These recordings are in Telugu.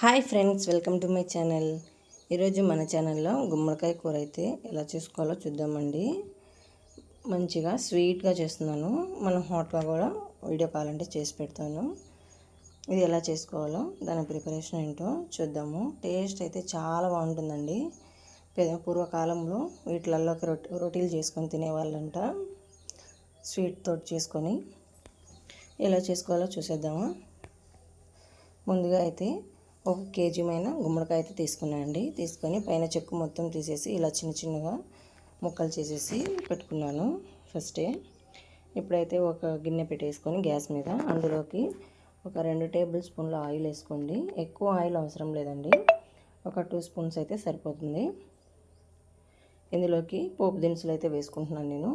Hi friends welcome to my channel. ఈరోజు మన ఛానల్లో గుమ్మడికాయ కూర అయితే ఎలా చేసుకోవాలో చూద్దామండి. మంచిగా స్వీట్గా చేస్తున్నాను. మనం హాట్గా కూడా వీడియో కావాలంటే చేసి పెడతాను. ఇది ఎలా చేసుకోవాలో దాని ప్రిపరేషన్ ఏంటో చూద్దాము. టేస్ట్ అయితే చాలా బాగుంటుందండి. పూర్వకాలంలో వీటిలల్లోకి రొట్టె రొటీలు చేసుకొని తినేవాళ్ళంట. స్వీట్ తోటి చేసుకొని ఎలా చేసుకోవాలో చూసేద్దామా. ముందుగా అయితే ఒక కేజీమైన గుమ్మడికాయ అయితే తీసుకున్నాను అండి. తీసుకొని పైన చెక్కు మొత్తం తీసేసి ఇలా చిన్న చిన్నగా ముక్కలు చేసేసి పెట్టుకున్నాను ఫస్టే ఇప్పుడైతే ఒక గిన్నె పెట్టేసుకొని గ్యాస్ మీద అందులోకి ఒక రెండు టేబుల్ స్పూన్ల ఆయిల్ వేసుకోండి. ఎక్కువ ఆయిల్ అవసరం లేదండి. ఒక టూ స్పూన్స్ అయితే సరిపోతుంది. ఇందులోకి పోపు దినుసులు అయితే వేసుకుంటున్నాను నేను.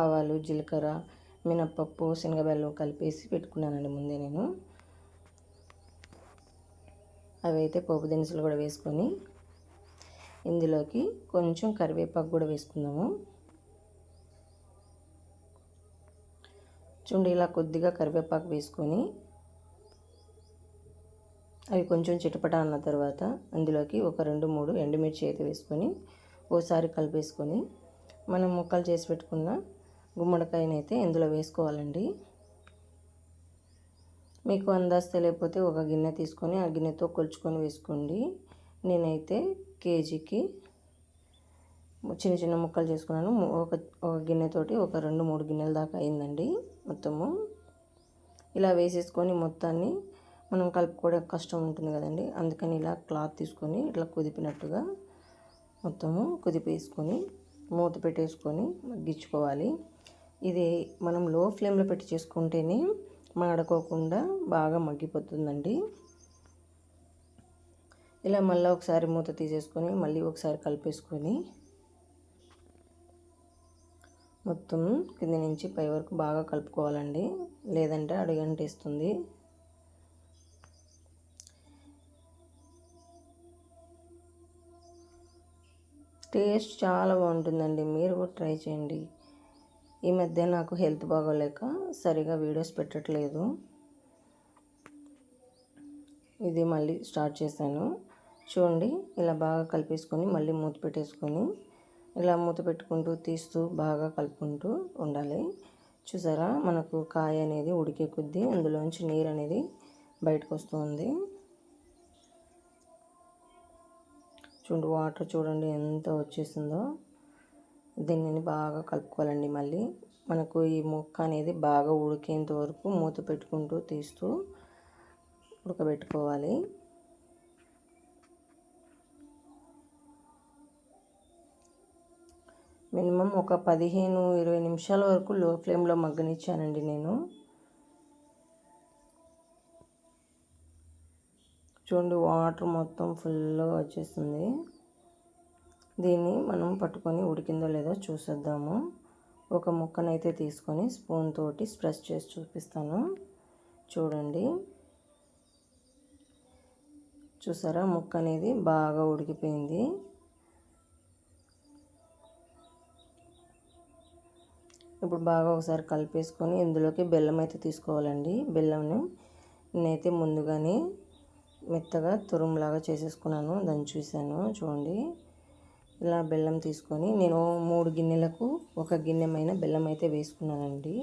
ఆవాలు జీలకర్ర మినప్పప్పు శనగబెల్లం కలిపేసి పెట్టుకున్నానండి ముందే నేను. అవి అయితే పోపు దినుసులు కూడా వేసుకొని ఇందులోకి కొంచెం కరివేపాకు కూడా వేసుకుందాము. చూడండి ఇలా కొద్దిగా కరివేపాకు వేసుకొని అవి కొంచెం చిటపట అన్న తర్వాత అందులోకి ఒక రెండు మూడు ఎండుమిర్చి అయితే వేసుకొని ఓసారి కలిపేసుకొని మనం ముక్కలు చేసి పెట్టుకున్న గుమ్మడికాయనైతే ఇందులో వేసుకోవాలండి. మీకు అందాజ తెలియకపోతే ఒక గిన్నె తీసుకొని ఆ గిన్నెతో కొలుచుకొని వేసుకోండి. నేనైతే కేజీకి చిన్న చిన్న ముక్కలు చేసుకున్నాను. ఒక ఒక గిన్నెతోటి ఒక రెండు మూడు గిన్నెల దాకా అయిందండి మొత్తము. ఇలా వేసేసుకొని మొత్తాన్ని మనం కలుపుకోవడం కష్టం ఉంటుంది కదండి. అందుకని ఇలా క్లాత్ తీసుకొని ఇట్లా కుదిపినట్టుగా మొత్తము కుదిపేసుకొని మూత పెట్టేసుకొని మగ్గించుకోవాలి. ఇది మనం లో ఫ్లేమ్లో పెట్టి చేసుకుంటేనే మాడకోకుండా బాగా మగ్గిపోతుందండి. ఇలా మళ్ళీ ఒకసారి మూత తీసేసుకొని మళ్ళీ ఒకసారి కలిపేసుకొని మొత్తం కింద నుంచి పై వరకు బాగా కలుపుకోవాలండి. లేదంటే అడుగంటేస్తుంది. టేస్ట్ చాలా బాగుంటుందండి. మీరు కూడా ట్రై చేయండి. ఈ మధ్య నాకు హెల్త్ బాగోలేక సరిగా వీడియోస్ పెట్టట్లేదు. ఇది మళ్ళీ స్టార్ట్ చేశాను. చూడండి ఇలా బాగా కలిపేసుకొని మళ్ళీ మూత పెట్టేసుకొని ఇలా మూత పెట్టుకుంటూ తీస్తూ బాగా కలుపుకుంటూ ఉండాలి. చూసారా మనకు కాయ అనేది ఉడికే కొద్దీ అందులోంచి నీరు అనేది బయటకు వస్తుంది చూడండి వాటర్ చూడండి ఎంత వచ్చేసిందో. దీనిని బాగా కలుపుకోవాలండి మళ్ళీ. మనకు ఈ ముక్క అనేది బాగా ఉడికేంత వరకు మూత పెట్టుకుంటూ తీస్తూ ఉడకబెట్టుకోవాలి. మినిమం ఒక పదిహేను ఇరవై నిమిషాల వరకు లో ఫ్లేమ్లో మగ్గనిచ్చానండి నేను. చూడండి వాటర్ మొత్తం ఫుల్గా వచ్చేస్తుంది. దీన్ని మనం పట్టుకొని ఉడికిందో లేదో చూసేద్దాము. ఒక ముక్కనైతే తీసుకొని స్పూన్ తోటి స్ప్రెస్ చేసి చూపిస్తాను. చూడండి. చూసారా? ముక్క అనేది బాగా ఉడికిపోయింది. ఇప్పుడు బాగా ఒకసారి కలిపేసుకొని ఇందులోకి బెల్లం అయితే తీసుకోవాలండి. బెల్లంని నేనైతే ముందుగానే మెత్తగా తురుములాగా చేసేసుకున్నాను. దాన్ని చూశాను. చూడండి. ఇలా బెల్లం తీసుకొని నేను మూడు గిన్నెలకు ఒక గిన్నెమైన బెల్లం అయితే వేసుకున్నానండి.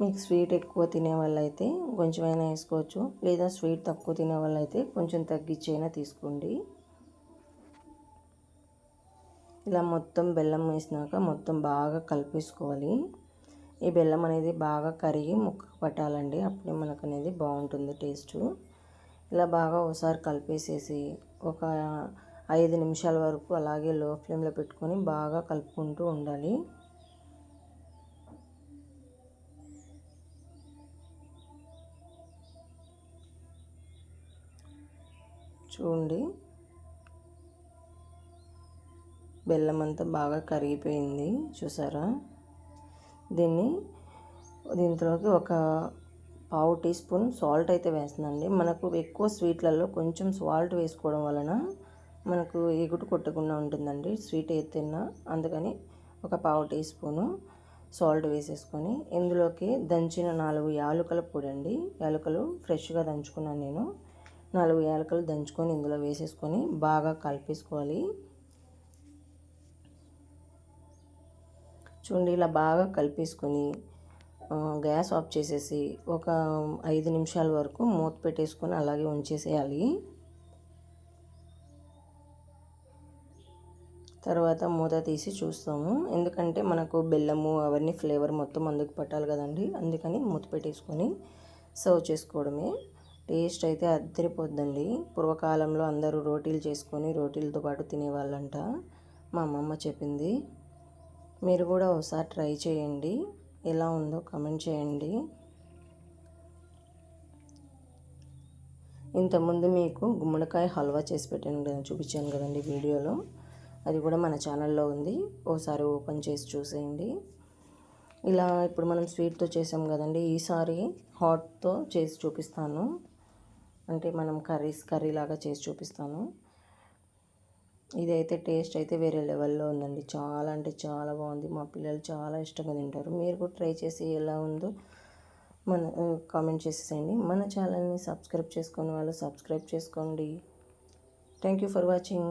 మీకు స్వీట్ ఎక్కువ తినే వాళ్ళైతే కొంచెమైనా వేసుకోవచ్చు. లేదా స్వీట్ తక్కువ తినే వాళ్ళైతే కొంచెం తగ్గించైనా తీసుకోండి. ఇలా మొత్తం బెల్లం వేసినాక మొత్తం బాగా కలిపేసుకోవాలి. ఈ బెల్లం అనేది బాగా కరిగి ముక్కకు పట్టాలండి. అప్పుడే మనకు అనేది బాగుంటుంది టేస్ట్. ఇలా బాగా ఒకసారి కలిపేసేసి ఒక ఐదు నిమిషాల వరకు అలాగే లో ఫ్లేమ్లో పెట్టుకొని బాగా కలుపుకుంటూ ఉండాలి. చూడండి. బెల్లం అంతా బాగా కరిగిపోయింది చూసారా? దీన్ని దీంట్లోకి ఒక పావు టీ స్పూన్ సాల్ట్ అయితే వేస్తుందండి మనకు ఎక్కువ స్వీట్లలో కొంచెం సాల్ట్ వేసుకోవడం వలన మనకు ఎగుటు కొట్టకుండా ఉంటుందండి. స్వీట్ ఏది తిన్నా అందుకని ఒక పావు టీ స్పూను సాల్ట్ వేసేసుకొని ఇందులోకి దంచిన నాలుగు యాలకుల పొడి అండి యాలకులు ఫ్రెష్గా దంచుకున్నాను నేను. నాలుగు యాలకులు దంచుకొని ఇందులో వేసేసుకొని బాగా కలిపేసుకోవాలి. చూడండి ఇలా బాగా కలిపేసుకొని గ్యాస్ ఆఫ్ చేసేసి ఒక ఐదు నిమిషాల వరకు మూత పెట్టేసుకొని అలాగే ఉంచేసేయాలి. తర్వాత మూత తీసి చూస్తాము. ఎందుకంటే మనకు బెల్లము అవన్నీ ఫ్లేవర్ మొత్తం అందుకు పట్టాలి కదండి. అందుకని మూత పెట్టేసుకొని సర్వ్ చేసుకోవడమే. టేస్ట్ అయితే అద్దరిపోద్దండి. పూర్వకాలంలో అందరూ రోటీలు చేసుకొని రోటీలతో పాటు తినేవాళ్ళంట. మా అమ్మమ్మ చెప్పింది మీరు కూడా ఒకసారి ట్రై చేయండి. ఎలా ఉందో కమెంట్ చేయండి. ఇంతకుముందు మీకు గుమ్మడికాయ హల్వా చేసి పెట్టాను కదా చూపించాను కదండి వీడియోలో. అది కూడా మన ఛానల్లో ఉంది. ఓసారి ఓపెన్ చేసి చూసేయండి. ఇలా ఇప్పుడు మనం స్వీట్తో చేసాం కదండి ఈసారి హాట్తో చేసి చూపిస్తాను. అంటే మనం కర్రీస్ కర్రీ లాగా చేసి చూపిస్తాను. ఇదైతే టేస్ట్ అయితే వేరే లెవెల్లో ఉందండి. చాలా అంటే చాలా బాగుంది. మా పిల్లలు చాలా ఇష్టంగా తింటారు. మీరు కూడా ట్రై చేసి ఎలా ఉందో మన కామెంట్ చేసేసేయండి. మన ఛానల్ని సబ్స్క్రైబ్ చేసుకునే వాళ్ళు సబ్స్క్రైబ్ చేసుకోండి. Thank you for watching.